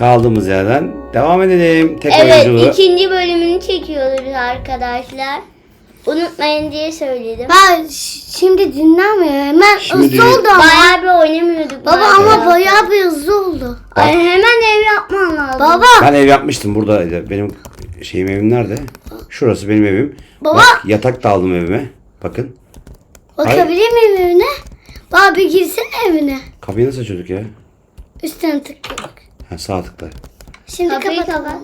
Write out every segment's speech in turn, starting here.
Kaldığımız yerden devam edelim. Tek Evet oyunculuğu. ikinci bölümünü çekiyoruz arkadaşlar. Unutmayın diye söyledim. Ben şimdi dinlenmiyor. Hemen Şimdi hızlı oldu ama. Bayağı bir oynamıyorduk. Baba bayağı. ama bayağı bir hızlı oldu. Ay, hemen ev yapman lazım. Baba. Ben ev yapmıştım buradaydı. Benim şeyim evim nerede? Şurası benim evim. Baba. Bak, yatak da aldım evime. Bakın. Bakabilir miyim evine? Baba bir girsene evine. Kapıyı nasıl açıyorduk ya? Üstüne tıkladık. Ha, sağ tıkla. Şimdi Kapıyı kapatalım. kapat.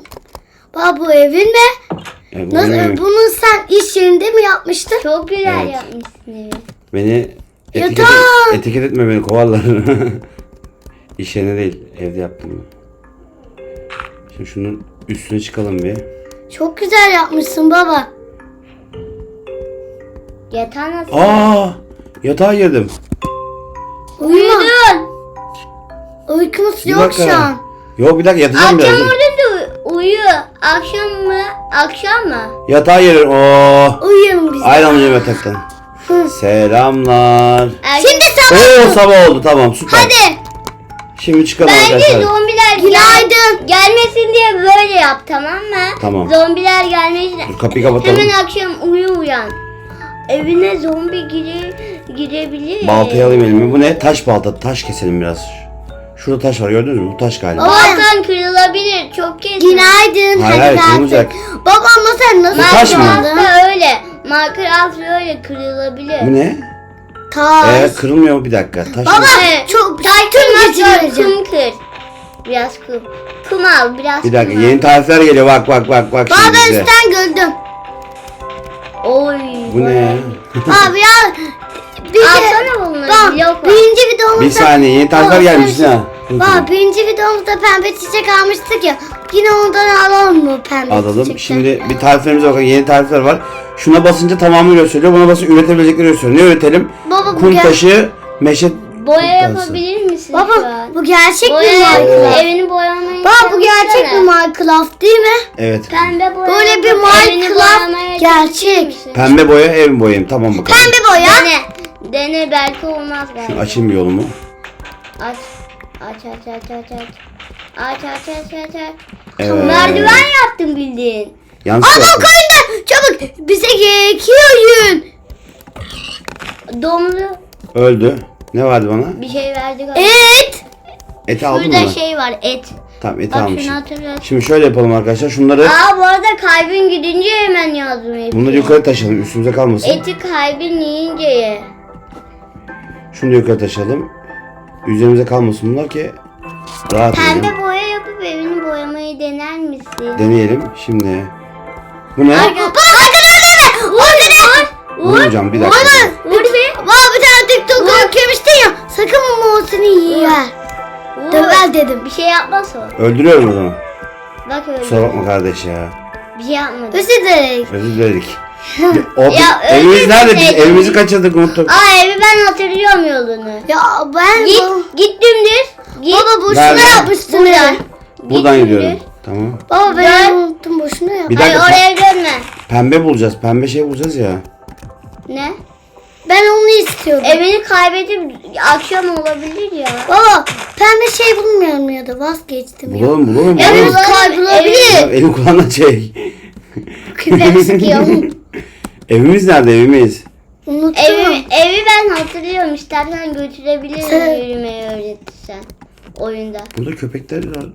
Baba bu evin mi? Evet, bu Nasıl, benim evim. bunu sen iş yerinde mi yapmıştın? Çok güzel Evet. yapmışsın evi. Beni etiket, Yatağım. etiket etme beni kovarlar. İş yerine değil evde yaptım. ben. Şimdi şunun üstüne çıkalım bir. Çok güzel yapmışsın baba. Yatağı nasıl? Aa yatağa girdim. Uyuma. Uyudun. Uykumuz Bir yok dakika. şu an. Yok bir dakika yatacağım Akşam biraz. dur. orada da uyu. Akşam mı? Akşam mı? Yatağa girin. Oo. Uyuyalım biz. Ayrılmayacağım yataktan. Selamlar. Erkek- Şimdi sabah. Oo sabah oldu tamam süper. Hadi. Şimdi çıkalım Bence arkadaşlar. zombiler Günaydın. gelmesin diye böyle yap tamam mı? Tamam. Zombiler gelmesin. Dur, kapıyı kapatalım. Hemen akşam uyu uyan. Evine zombi gire, girebilir. Baltayı alayım elime. Bu ne? Taş balta. Taş keselim biraz. Şurada taş var gördünüz mü? Bu taş galiba. Baltan kırılabilir. Çok kesin. Günaydın. Hayır, Hadi hayır, kırılacak. Baba ama sen nasıl taş mı? Minecraft kırıldın? da öyle. Minecraft öyle kırılabilir. Bu ne? Taş. Ee, kırılmıyor? Bir dakika. Taş Baba Evet. çok tüm kırmaz gücünü vereceğim. kum kır. Biraz kum. Kum al biraz Bir dakika kum al. yeni tarifler geliyor. Bak bak bak bak Baba şimdi ben bize. üstten gördüm. Oy. Bu ne ya? Abi ya. Bir de, Alsana bunları. bak blok var. birinci videomuzda. Bir saniye yeni tarifler gelmiş ha. Bak birinci videomuzda pembe çiçek almıştık ya. Yine ondan alalım mı pembe Alalım. çiçekten? Şimdi bir tariflerimize bakın. Yeni tarifler var. Şuna basınca tamamını gösteriyor. Buna basınca üretebilecekleri gösteriyor. Ne üretelim? Baba bu Kum gel- taşı, meşe Boya yapabilir misin şu Baba an? bu gerçek mi Boya Minecraft? evini boyamayı Baba bu gerçek mi çalışsana. Minecraft değil mi? Evet. Pembe boya Böyle bir yapıp evini Minecraft boyamaya gerçek. Pembe boya, ev boyayım. Tamam bakalım. Pembe boya. Dene. Dene belki olmaz belki. Şunu açayım yolumu. Aç. Aç aç aç aç aç. Aç aç aç aç aç. Evet. Merdiven yaptım bildiğin. Yanlış Adam yaptım. koyunda çabuk bize gerekiyor yün. Domlu Öldü. Ne vardı bana? bir şey verdi galiba. Et. Eti aldım mı? Burada şey var et. Tamam eti Bak almışım. şunu hatırlat. Şimdi şöyle yapalım arkadaşlar. Şunları Aa bu arada kalbin gidince hemen hepsini. bunları yukarı taşıyalım. Üstümüze kalmasın. Eti kalbin yiyince ye. Şunu da yukarı taşıyalım. Üzerimize kalmasın bunlar ki rahat edelim. Pembe boya yapıp evini boyamayı dener misin? Deneyelim. Şimdi. Bu ne? Arka- Bak deme. Orada ne? Vuracağım bir dakika. Vur bir. Bak bir tane TikTok yüklemiştin ya. Sakın bu seni yer. Vur. Döver dedim. Bir şey yapmaz o. Öldürüyorum o zaman. Bak öyle. Kusura bakma kardeş ya. Bir şey yapmadı. Özür dilerim. Özür dilerik. O, Ya, evimiz nerede? Biz dilerim. evimizi kaçırdık unuttuk. Aa evi ben hatırlıyorum yolunu. Ya ben Git, bu... git dümdüz. Git. Baba boşuna Nerede? yapmışsın Buradan. ya. Buradan gidiyorum. Tamam. Baba ben unuttum boşuna yap. Bir Hayır dakika. oraya dönme. Pembe bulacağız. Pembe şey bulacağız ya. Ne? Ben onu istiyordum. Evini kaybedip akşam olabilir ya. Baba pembe şey bulmuyorum ya da vazgeçtim ya. Bulalım bulalım. Evimiz kaybolabilir. Ya, Elim kulağına çek. Küpem sıkıyorum. Evimiz nerede evimiz? Unuttum. Evi, evi ben hatırlıyorum. İstersen götürebilirim yürümeyi öğretirsen. Oyunda. Burada köpekler var.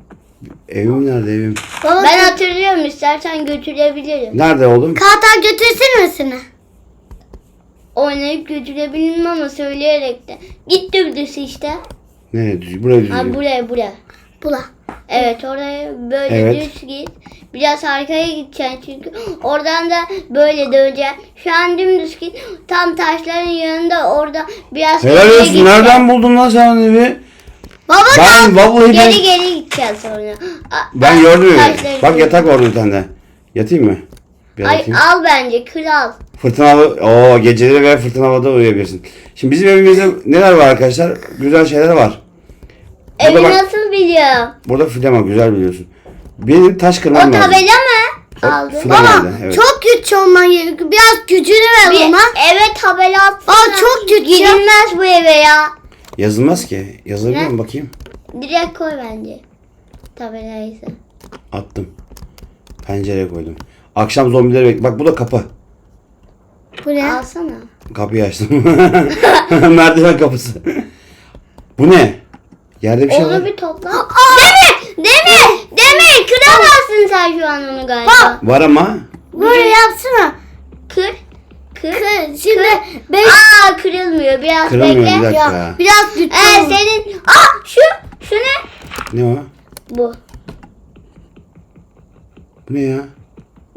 Evim nerede evim? Baba Ben hatırlıyorum. İstersen götürebilirim. Nerede oğlum? Kartal götürsene seni. Oynayıp götürebilirim ama söyleyerek de. Git dümdüz işte. Nereye düz? Buraya düz. Ha buraya buraya. Bula. Evet oraya böyle Evet. düz git. Biraz arkaya gideceksin çünkü. Oradan da böyle döneceksin. Şu an dümdüz git. Tam taşların yanında orada biraz Helal geriye olsun. gideceksin. Nereden buldun lan sen evi? Baba Ben vallahi ben, Geri geri gideceksin sonra. A- ben a- gördüm evi. taşları Bak yatak var bir tane. Yatayım mı? Bir Ay yatayım. al bence kral. Fırtınalı, o geceleri ve fırtınalı uyuyabilirsin. Şimdi bizim evimizde neler var arkadaşlar? Güzel şeyler var. Burada Evi bak- nasıl biliyor? Burada flama güzel biliyorsun. Benim taş O kırmam lazım. tabela mı? O Aldı. Baba nerede? Evet. çok güç olman gerekiyor. Biraz gücünü ver Bir, ona. evet tabela atsana. Aa, çok güç ya. Gidilmez bu eve ya. Yazılmaz ki. Yazılabilir mi bakayım? Direkt koy bence. Tabelayı. Attım. Pencereye koydum. Akşam zombileri bek. Bak bu da kapı. Bu ne? Alsana. Kapıyı açtım. Merdiven kapısı. bu ne? Yerde bir şey var. Onu bir topla. Deme! Deme! Deme! Kıramazsın sen şu an onu galiba. Var ama. Böyle yapsana. Kır. Kır. Kı- Şimdi beş Aa kırılmıyor. Biraz Kırılmıyor bir bekle. dakika. ya biraz güçlü. Ee, senin... Aa şu! Şu ne? Ne o? Bu. Bu ne ya?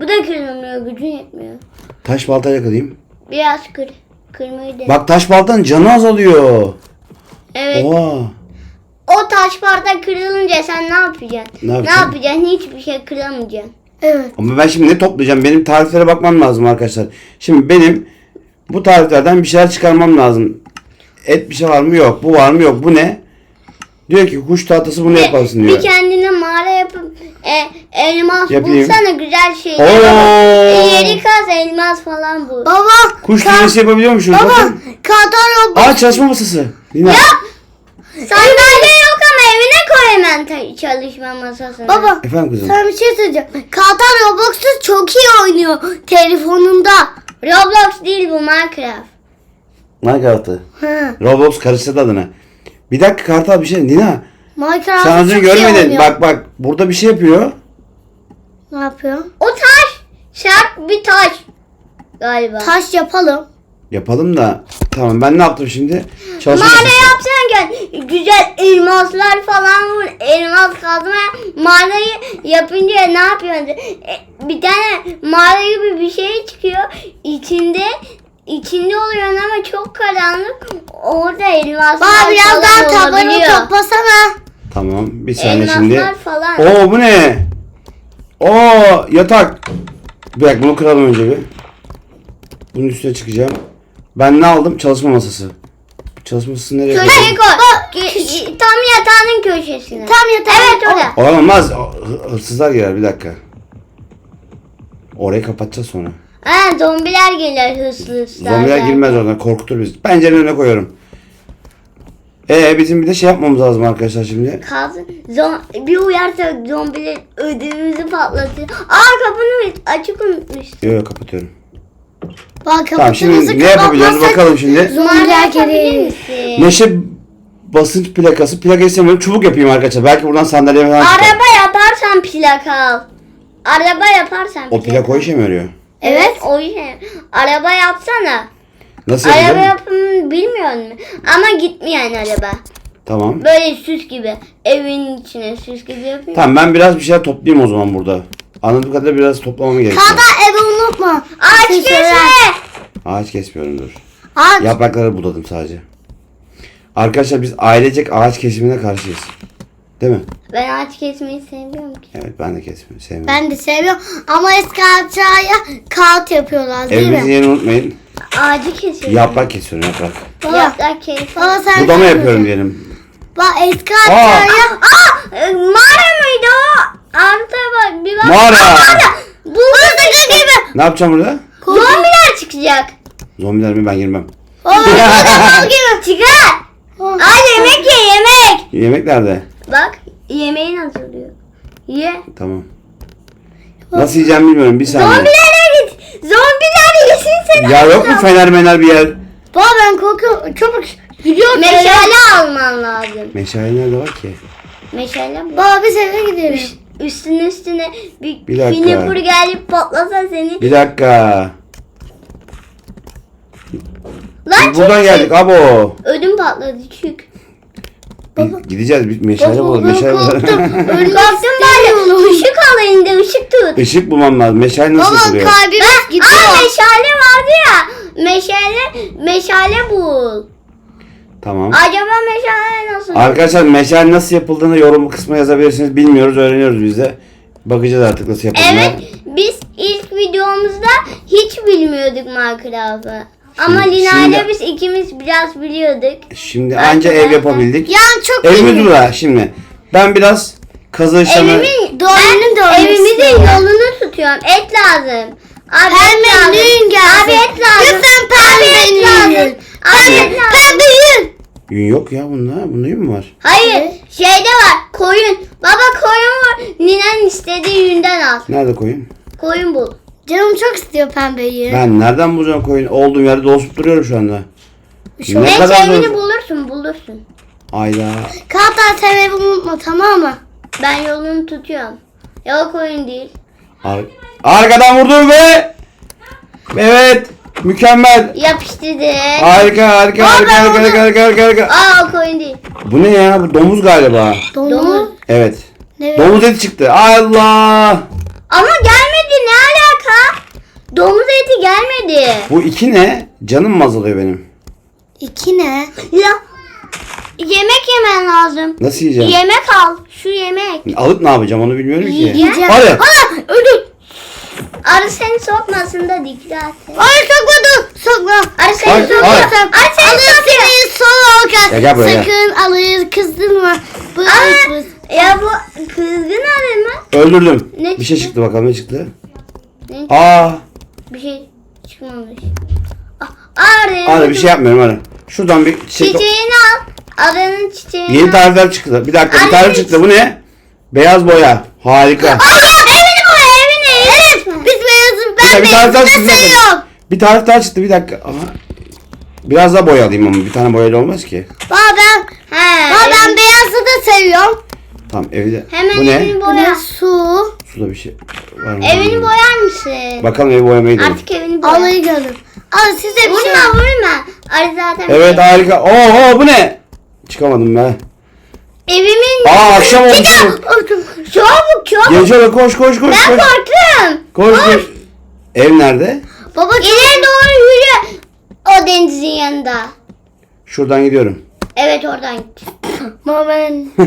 Bu da kırılmıyor. Gücün yetmiyor. Taş baltayla kırayım. Biraz kır. Kırmayı de. Bak taş baltanın canı azalıyor. Evet. Oha. O taş bardak kırılınca sen ne yapacaksın? Ne yapacağım? yapacaksın? Hiçbir şey kıramayacaksın. Evet. Ama ben şimdi ne toplayacağım? Benim tariflere bakmam lazım arkadaşlar. Şimdi benim bu tariflerden bir şeyler çıkarmam lazım. Et bir şey var mı? Yok. Bu var mı? Yok. Bu ne? Diyor ki kuş tahtası bunu yaparsın bir diyor. kendine mağara yapıp e, elmas Yapayım. bulsana güzel şey. Oo. Yeri kaz elmas falan bul. Baba. Kuş ka- dünyası yapabiliyormuşum. Baba. Bakın. Robot. Aa çalışma masası. Lina. Evine koy hemen ta- çalışma masasını. Baba. Efendim kızım. Sana bir şey söyleyeceğim. Kartal Roblox'u çok iyi oynuyor telefonunda. Roblox değil bu Minecraft. Minecraft'ı. Ha. Roblox karıştırdı adını. Bir dakika Kartal bir şey. Nina. Minecraft'ı Sen az önce çok iyi görmedin. oynuyor. Bak bak. Burada bir şey yapıyor. Ne yapıyor? O taş. Sert bir taş. Galiba. Taş yapalım. Yapalım da. Tamam ben ne yaptım şimdi? Çalışma Mağara masası. yapsan gel. Güzel elmaslar falan vur. Elmas kazma. Mağarayı yapınca ne yapıyorsun? E, Bir tane mağara gibi bir şey çıkıyor. İçinde içinde oluyor ama çok karanlık. Orada elmaslar Baba biraz daha falan tabanı olabiliyor. toplasana. Tamam. Bir saniye Elmaslar şimdi. falan. Oo bu ne? Oo yatak. Bir dakika bunu kıralım önce bir. Bunun üstüne çıkacağım. Ben ne aldım? Çalışma masası. Çalışma masası nereye Şuraya koyayım? koy. Tam yatağının köşesine. Tam yatağa. Evet orada. Olmaz. Hı- Hırsızlar girer bir dakika. Orayı kapatacağız sonra. Ha, zombiler gelir hırslı. Zombiler girmez oradan korkutur bizi. Pencerenin önüne koyuyorum. Ee bizim bir de şey yapmamız lazım arkadaşlar şimdi. Kalsın. Zom- bir uyarsak zombiler ödümümüzü patlatır. Aa kapını açık unutmuştum. Yok kapatıyorum. Bak Tamam şimdi ne yapabiliyoruz bakalım şimdi. Zombiler? Neşe basınç plakası. Plaka istemiyorum. Çubuk yapayım arkadaşlar. Belki buradan sandalye falan çıkar. Araba yaparsan plaka al. Araba yaparsan O plak o işe mi yarıyor? Evet o işe. Araba yapsana. Nasıl Araba yapacağım? yapımını bilmiyor musun? Ama gitmeyen araba. Tamam. Böyle süs gibi. Evin içine süs gibi yapayım. Tamam ben biraz bir şeyler toplayayım o zaman burada. Anladığım kadarıyla biraz toplamam gerekiyor. Kada evi unutma. Ağaç kesme. Ağaç kesmiyorum dur. Ağaç. Yaprakları budadım sadece. Arkadaşlar biz ailecek ağaç kesimine karşıyız. Değil mi? Ben ağaç kesmeyi sevmiyorum ki. Evet ben de kesmiyorum. Sevmiyorum. Ben de seviyorum ama eski ağaçaya kağıt yapıyorlar değil Evimizin mi? yerini unutmayın. Ağacı kesiyorum. Yaprak kesiyorum yaprak. Baba, Yaprak kes. baba sen Budama yapıyorum diyelim. Bak eski Aa! ağaçaya Aa! e, Mağara mıydı o? Arda. Mağara! Bu Burası gibi. Ne yapacağım burada? Zombiler çıkacak. Zombiler mi ben girmem. Baba burada gibi. Çıkar. Aa yemek ye yemek. Yemek nerede? Bak yemeğin hazırlıyor. Ye. Tamam. Nasıl yiyeceğim bilmiyorum bir saniye. Zombilere git. Zombiler yesin seni. Ya yok mu fener mener bir yer? Baba ben korkuyorum. Çabuk gidiyor. Meşale alman lazım. Meşale nerede var ki? Meşale bu. Baba biz eve gidelim. Üstüne üstüne bir, Bir dakika. finipur gelip patlasa seni. Bir dakika. Lan Biz buradan geldik abo. Ödüm patladı çık. Biz gideceğiz bir meşale Baba, ben Meşale. Ölmek Korktun bari. Işık al elinde ışık tut. Işık bulmam lazım. Meşale nasıl Baba yapılıyor? kalbimiz Aa gidiyor. meşale vardı ya. Meşale meşale bul. Tamam. Acaba meşale nasıl? Arkadaşlar meşale nasıl yapıldığını yorum kısmına yazabilirsiniz. Bilmiyoruz, öğreniyoruz biz de. Bakacağız artık nasıl yapıldığını. Evet biz ilk videomuzda hiç bilmiyorduk Minecraft'ı. Ama Şimdi- Lina ile şimdi- biz ikimiz biraz biliyorduk. Şimdi anca ev yapabildik. Yani çok Evimiz iyi. burada şimdi. Ben biraz kazı işlemi... Evimin, Doğanın dönmesi evimizin yolunu tutuyorum. Et lazım. Abi et lazım. Pembe. Abi et lazım. Lütfen Abi et pembe lazım. Abi et Pembe, lazım. pembe yün. Yün yok ya bunda. Bunda yün mü var? Hayır. Şeyde var. Koyun. Baba koyun var. Ninen istediği yünden al. Nerede koyun? Koyun bul. Canım çok istiyor pembeyi. Ben nereden bulacağım koyun? Olduğum yerde dolaşıp duruyorum şu anda. Şu Ne Neyse kadar evini zor. bulursun bulursun. Ayda. Kağıtlar sen evi unutma tamam mı? Ben yolunu tutuyorum. Ya o koyun değil. Ar- Arkadan vurdum ve Evet. Mükemmel. Yapıştırdı. Harika harika harika harika harika harika harika harika. Aa o koyun değil. Bu ne ya? Bu domuz galiba. Domuz. Evet. Ne? Domuz eti çıktı. Allah. Ama gelmedi ne alaka? Domuz eti gelmedi. Bu iki ne? Canım mı azalıyor benim? İki ne? Ya yemek yemen lazım. Nasıl yiyeceğim? Yemek al. Şu yemek. Alıp ne yapacağım onu bilmiyorum ki. Yiyeceğim. Hadi. Aa ödül. Arı seni sokmasın da dikkat et. Ay sokmadım. Sokma. Arı seni Ay, sokuyor. ay. Arı seni Alır sokuyor. seni sol Ya gel buraya, Sakın alır kızdırma. Bu Aa, ya bu kızgın arı mı? Öldürdüm. Ne bir şey çıktı? çıktı bakalım ne çıktı? Ne? Aa. Bir şey çıkmamış. Ah, Arı. Hadi bir şey yapmıyorum hadi. Şuradan bir çiçek. Çiçeğini al. Arının çiçeğini Yeni al. tarifler çıktı. Bir dakika bir tarif çıktı. Bu ne? Beyaz boya. Harika. Aa, evini boya evini. Evet. Biz beyazım Bir dakika, ben bir tarif daha çıktı. da bir tarif daha çıktı bir dakika. Aha. Biraz daha boya alayım ama bir tane boyayla olmaz ki. Baba ben, He. baba ben beyazı da seviyorum. Tamam evde. Hemen Bu ne? evini Bu boya. ne? Su. Suda bir şey var mı? Evini boyar mısın? Bakalım evi boyamaya gidelim. Artık evini boya. Alayı görün. Al size bir şey. Vurma vurma. Arı zaten. Evet harika. Oo bu ne? Çıkamadım be. Evimin. Aa akşam olmuş. Çabuk çabuk. Gece oldu, koş koş koş Ben koş. korktum. Koş koş. Ev nerede? Baba İleri doğru yürü. O denizin yanında. Şuradan gidiyorum. Evet oradan git. Baba ben.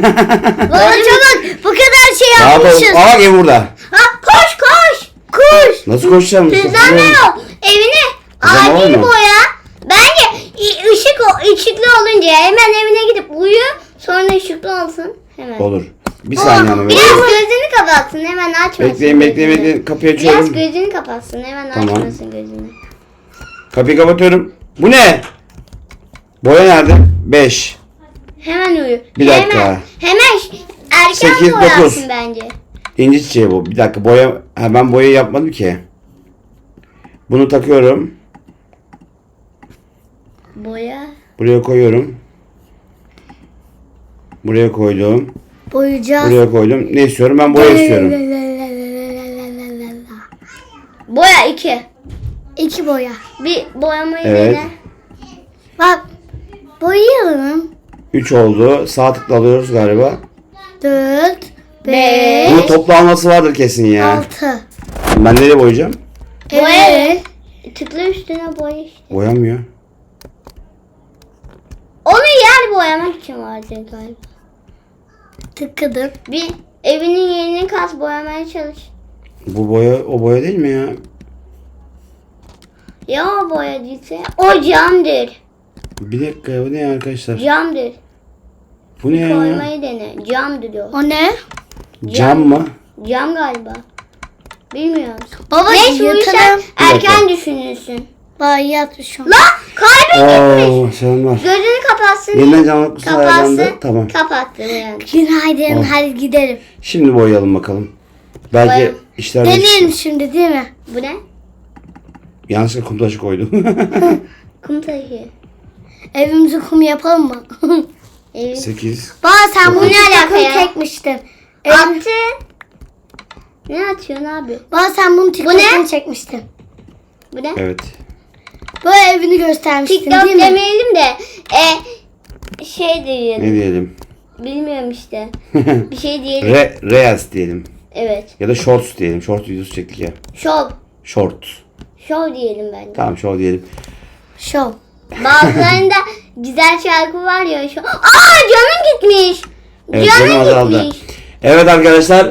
Baba çabuk. Bu kadar şey yapmışız. Aa ev burada. Ha koş koş. Kuş. Nasıl koşacağım? Düzenle yok. Evini acil boya. Bence ışık o- ışıklı olunca hemen evine gidip uyu. Sonra ışıklı olsun. Hemen. Olur. Bir saniye hanım. Biraz gözünü kapatsın hemen açmasın. Bekleyin bekleyin gözünü. bekleyin. Kapıyı Biraz açıyorum. gözünü kapatsın hemen Tamam. açmasın gözünü. Kapıyı kapatıyorum. Bu ne? Boya nerede? 5. Hemen uyu. Bir dakika. Hemen, hemen ş- erken Sekiz, boyansın dokuz. bence. İnci çiçeği bu. Bir dakika boya. Ha, ben boya yapmadım ki. Bunu takıyorum. Boya. Buraya koyuyorum. Buraya koydum. Boyayacağız. Buraya koydum. Ne istiyorum? Ben boya istiyorum. Boya iki. İki boya. Bir boyamayı Evet. dene. Bak. Boyayalım. 3 oldu. Sağ tıkla alıyoruz galiba. Dört. Beş. Beş. Bunun toplu alması vardır kesin ya. Altı. Ben nereye boyayacağım? Boya. Evet. Tıkla üstüne boya işte. Boyamıyor. Onu yer boyamak için vardı galiba. Tıkladım. Bir evinin yerini kas boyamaya çalış. Bu boya o boya değil mi ya? Ya o boya değilse o camdır. Bir dakika ya bu ne ya arkadaşlar? Camdır. Bu ne ya? Koymayı dene. Camdır o. O ne? Cam mı? Cam galiba. Bilmiyorum. Baba Neyse yatalım. erken düşünürsün. Baba yat şu an. La kaybettik. Oo selamlar. Gözünü kapatsın. Yeniden canlı kutusu ayarlandı. Tamam. Kapattı yani. Günaydın. Oh. Hadi gidelim. Şimdi boyayalım bakalım. Belki Boyayalım. işler Deneyelim şimdi değil mi? Bu ne? Yanlışlıkla kum taşı koydum. Kum taşı. Evimizi kum yapalım mı? Evet. 8. Baba sen bunu Ne alaka ya? çekmiştin. Ev... Attı. Ne atıyorsun abi? Baba sen bunu ne? TikTok'unu çekmiştin. Bu ne? Evet. Böyle evini göstermiştin TikTok değil mi? demeyelim de e, şey diyelim. Ne diyelim? Bilmiyorum işte. Bir şey diyelim. Re, Reels diyelim. evet. Ya da Shorts diyelim. Short videosu çektik ya. Şov. Short. Şov diyelim bence. Tamam show diyelim. Şov. Bazılarında güzel şarkı var ya şu. Aa canım gitmiş. Evet canım canım azaldı. gitmiş. Evet arkadaşlar.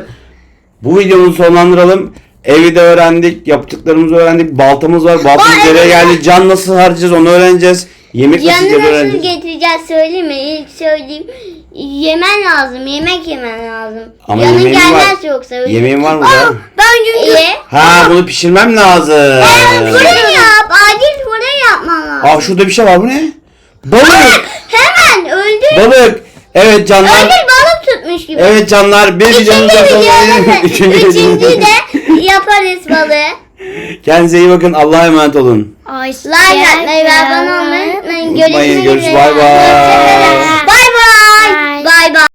Bu videomuzu sonlandıralım. Evi de öğrendik. Yaptıklarımızı öğrendik. Baltamız var. Baltamız Aa, nereye evet. geldi? Can nasıl harcayacağız onu öğreneceğiz. Yemek nasıl öğreneceğiz. getireceğiz söyleyeyim mi? İlk söyleyeyim. Yemen lazım. Yemek yemen lazım. Ama Yanın yemeğim gelmez var. yoksa. öyle. Yemeğin var mı Aa? Ben çünkü İyi. Ha bunu pişirmem lazım. Fırın yap. Acil fırın yapman lazım. Aa şurada bir şey var bu ne? Balık. Hemen Balık. Evet canlar. Öyle balık tutmuş gibi. Evet canlar. Bir videomuz Üçüncü daha videoda Üçüncü üçüncü videomuz- de Yaparız balığı. Kendinize iyi bakın. Allah'a emanet olun. Hoşçakalın. Like atmayı abone olmayı unutmayın. Görüşmek Unutmayın. üzere. Görüş. Bay bay. Bay bay. Bay bay.